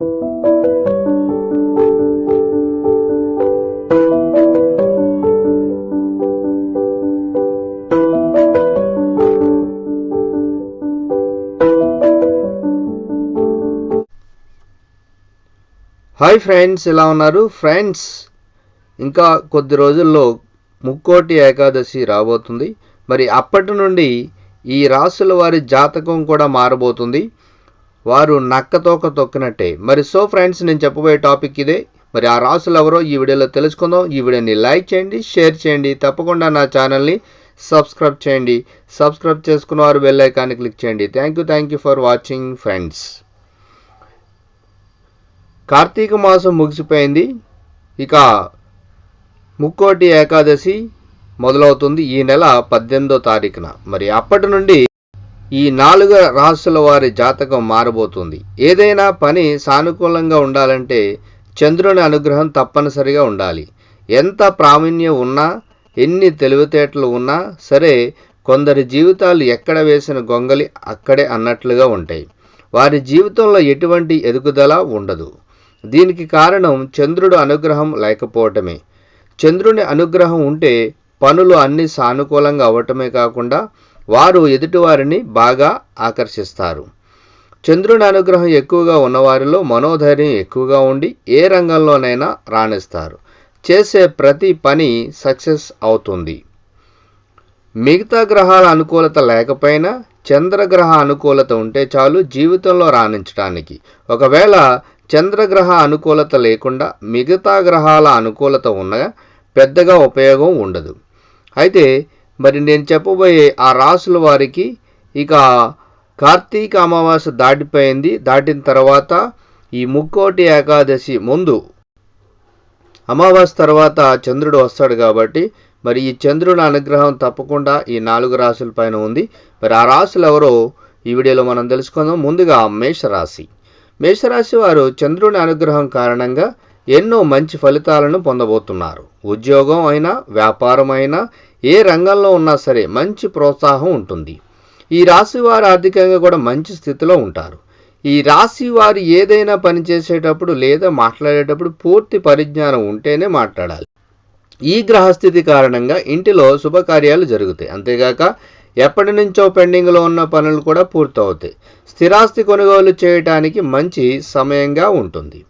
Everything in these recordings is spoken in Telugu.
హాయ్ ఫ్రెండ్స్ ఎలా ఉన్నారు? ఫ్రెండ్స్ ఇంకా కొద్ది రోజుల్లో ముక్కోటి ఏకాదశి రాబోతుంది. మరి అప్పటి నుండి ఈ రాసుల వారి జాతకం కూడా మారబోతుంది. వారు నక్కతోక తొక్కినట్టే. మరి సో ఫ్రెండ్స్ నేను చెప్పబోయే టాపిక్ ఇదే. మరి ఆ రాసులు ఎవరో ఈ వీడియోలో తెలుసుకుందాం. ఈ వీడియోని లైక్ చేయండి షేర్ చేయండి. తప్పకుండా నా ఛానల్ని సబ్స్క్రైబ్ చేయండి. సబ్స్క్రైబ్ చేసుకున్న వారు బెల్ ఐకాన్ని క్లిక్ చేయండి. Thank you thank you for watching friends. Karthika మాసం ముగిసిపోయింది. ఇక ముక్కోటి ఏకాదశి మొదలవుతుంది ఈ నెల పద్దెనిమిదో తారీఖున. మరి అప్పటి నుండి ఈ నాలుగు రాసుల వారి జాతకం మారబోతుంది. ఏదైనా పని సానుకూలంగా ఉండాలంటే చంద్రుని అనుగ్రహం తప్పనిసరిగా ఉండాలి. ఎంత ప్రావీణ్యం ఉన్నా ఎన్ని తెలివితేటలు ఉన్నా సరే కొందరి జీవితాలు ఎక్కడ వేసిన గొంగలి అక్కడే అన్నట్లుగా ఉంటాయి. వారి జీవితంలో ఎటువంటి ఎదుగుదల ఉండదు. దీనికి కారణం చంద్రుడు అనుగ్రహం లేకపోవటమే. చంద్రుని అనుగ్రహం ఉంటే పనులు అన్ని సానుకూలంగా అవ్వటమే కాకుండా వారు ఎదుటివారిని బాగా ఆకర్షిస్తారు. చంద్రుని అనుగ్రహం ఎక్కువగా ఉన్నవారిలో మనోధైర్యం ఎక్కువగా ఉండి ఏ రంగంలోనైనా రాణిస్తారు. చేసే ప్రతి పని సక్సెస్ అవుతుంది. మిగతా గ్రహాల అనుకూలత లేకపోయినా చంద్రగ్రహ అనుకూలత ఉంటే చాలు జీవితంలో రాణించడానికి ఒకవేళ చంద్రగ్రహ అనుకూలత లేకుండా మిగతా గ్రహాల అనుకూలత ఉన్న పెద్దగా ఉపయోగం ఉండదు. అయితే మరి నేను చెప్పబోయే ఆ రాసుల వారికి ఇక కార్తీక అమావాస్య దాటిపోయింది దాటిన తర్వాత ఈ ముక్కోటి ఏకాదశి ముందు. అమావాస్య తర్వాత చంద్రుడు వస్తాడు కాబట్టి మరి ఈ చంద్రుని అనుగ్రహం తప్పకుండా ఈ నాలుగు రాసుల పైన ఉంది. మరి ఆ రాసులు ఎవరో ఈ వీడియోలో మనం తెలుసుకుందాం. ముందుగా మేషరాశి. మేషరాశి వారు చంద్రుని అనుగ్రహం కారణంగా ఎన్నో మంచి ఫలితాలను పొందబోతున్నారు. ఉద్యోగం అయినా వ్యాపారం అయినా ఏ రంగంలో ఉన్నా సరే మంచి ప్రోత్సాహం ఉంటుంది. ఈ రాశి వారు ఆర్థికంగా కూడా మంచి స్థితిలో ఉంటారు. ఈ రాశి వారు ఏదైనా పని చేసేటప్పుడు లేదా మాట్లాడేటప్పుడు పూర్తి పరిజ్ఞానం ఉంటేనే మాట్లాడాలి. ఈ గ్రహస్థితి కారణంగా ఇంటిలో శుభకార్యాలు జరుగుతాయి. అంతేగాక ఎప్పటి నుంచో పెండింగ్లో ఉన్న పనులు కూడా పూర్తవుతాయి. స్థిరాస్తి కొనుగోలు చేయటానికి మంచి సమయంగా ఉంటుంది.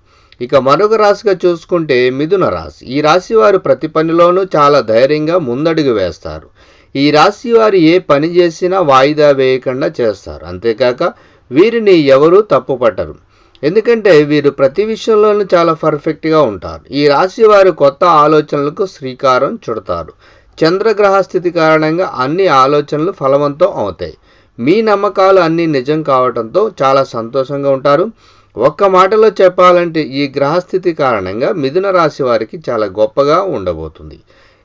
ఇక మరొక రాశిగా చూసుకుంటే మిథున రాశి. ఈ రాశి వారు ప్రతి పనిలోనూ చాలా ధైర్యంగా ముందడుగు వేస్తారు. ఈ రాశి వారు ఏ పని చేసినా వాయిదా వేయకుండా చేస్తారు. అంతేకాక వీరిని ఎవరూ తప్పుపట్టరు. ఎందుకంటే వీరు ప్రతి విషయంలోనూ చాలా పర్ఫెక్ట్గా ఉంటారు. ఈ రాశి వారు కొత్త ఆలోచనలకు శ్రీకారం చుడతారు. చంద్రగ్రహ స్థితి కారణంగా అన్ని ఆలోచనలు ఫలవంతం అవుతాయి. మీ నమ్మకాలు అన్నీ నిజం కావడంతో చాలా సంతోషంగా ఉంటారు. ఒక్క మాటలో చెప్పాలంటే ఈ గ్రహస్థితి కారణంగా మిథున రాశి వారికి చాలా గొప్పగా ఉండబోతుంది.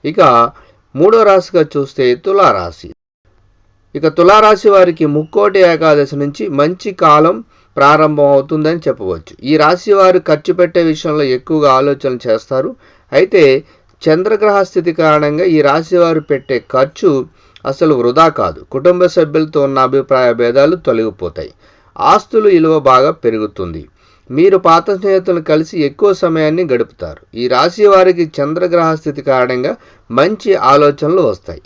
ఇక మూడో రాశిగా చూస్తే తులారాశి. ఇక తులారాశి వారికి ముక్కోటి ఏకాదశి నుంచి మంచి కాలం ప్రారంభం అవుతుందని చెప్పవచ్చు. ఈ రాశి వారు ఖర్చు పెట్టే విషయంలో ఎక్కువగా ఆలోచనలు చేస్తారు. అయితే చంద్రగ్రహ స్థితి కారణంగా ఈ రాశి వారు పెట్టే ఖర్చు అసలు వృధా కాదు. కుటుంబ సభ్యులతో ఉన్న అభిప్రాయ భేదాలు తొలగిపోతాయి. ఆస్తులు విలువ బాగా పెరుగుతుంది. మీరు పాత స్నేహితులను కలిసి ఎక్కువ సమయాన్ని గడుపుతారు. ఈ రాశి వారికి చంద్రగ్రహ స్థితి కారణంగా మంచి ఆలోచనలు వస్తాయి.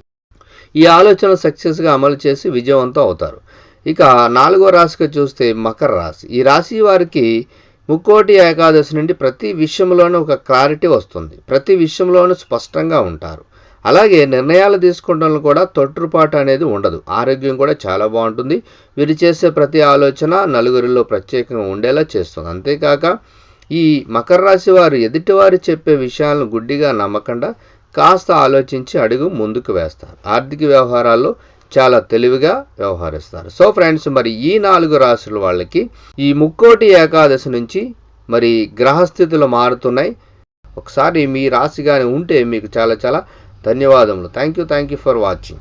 ఈ ఆలోచన సక్సెస్గా అమలు చేసి విజయవంతం అవుతారు. ఇక నాలుగో రాశిగా చూస్తే మకర రాశి. ఈ రాశి వారికి ముక్కోటి ఏకాదశి నుండి ప్రతి విషయంలోనూ ఒక క్లారిటీ వస్తుంది. ప్రతి విషయంలోనూ స్పష్టంగా ఉంటారు. అలాగే నిర్ణయాలు తీసుకోవడంలో కూడా తొట్టుపాటు అనేది ఉండదు. ఆరోగ్యం కూడా చాలా బాగుంటుంది. వీరు చేసే ప్రతి ఆలోచన నలుగురిలో ప్రత్యేకంగా ఉండేలా చేస్తుంది. అంతేకాక ఈ మకర రాశి వారు ఎదుటివారు చెప్పే విషయాలను గుడ్డిగా నమ్మకుండా కాస్త ఆలోచించి అడుగు ముందుకు వేస్తారు. ఆర్థిక వ్యవహారాల్లో చాలా తెలివిగా వ్యవహరిస్తారు. సో ఫ్రెండ్స్ మరి ఈ నాలుగు రాశుల వాళ్ళకి ఈ ముక్కోటి ఏకాదశి నుంచి మరి గ్రహస్థితులు మారుతున్నాయి. ఒకసారి మీ రాశి కానీ ఉంటే మీకు చాలా చాలా ధన్యవాదములు. Thank you thank you for watching